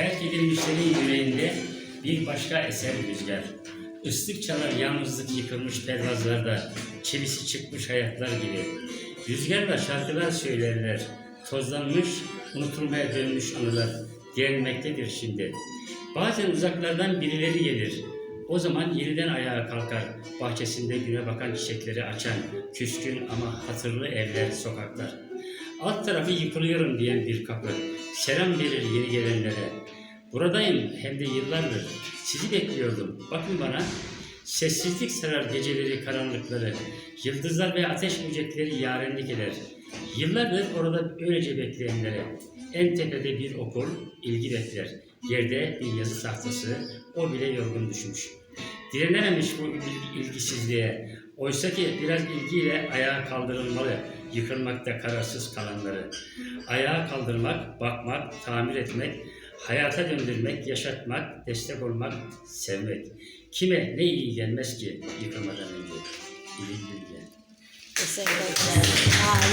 Terk edilmişlerin yüreğinde bir başka eser rüzgar. Islık çalar yalnızlık yıkılmış pervazlarda, çivisi çıkmış hayatlar gibi. Rüzgarla şarkılar söylerler, tozlanmış, unutulmaya dönmüş anılar gelmektedir şimdi. Bazen uzaklardan birileri gelir, o zaman yeniden ayağa kalkar, bahçesinde güne bakan çiçekleri açan, küskün ama hatırlı evler, sokaklar. Alt tarafı yıkılıyorum diyen bir kapı, selam verir yeni gelenlere. Buradayım hem de yıllardır, sizi bekliyordum, bakın bana. Sessizlik sarar geceleri, karanlıkları, yıldızlar ve ateş böcekleri yarenlik eder. Yıllardır orada öylece bekleyenlere, en tepede bir okul, ilgi bekler. Yerde bir yazı tahtası, o bile yorgun düşmüş. Direnememiş bu il- ilgisizliğe. Oysa ki biraz ilgiyle ayağa kaldırılmalı, yıkılmakta kararsız kalanları. Ayağa kaldırmak, bakmak, tamir etmek, hayata döndürmek, yaşatmak, destek olmak, sevmek. Kime ne iyi gelmez ki yıkılmadan önce? İyi bilgi. Teşekkür ederim.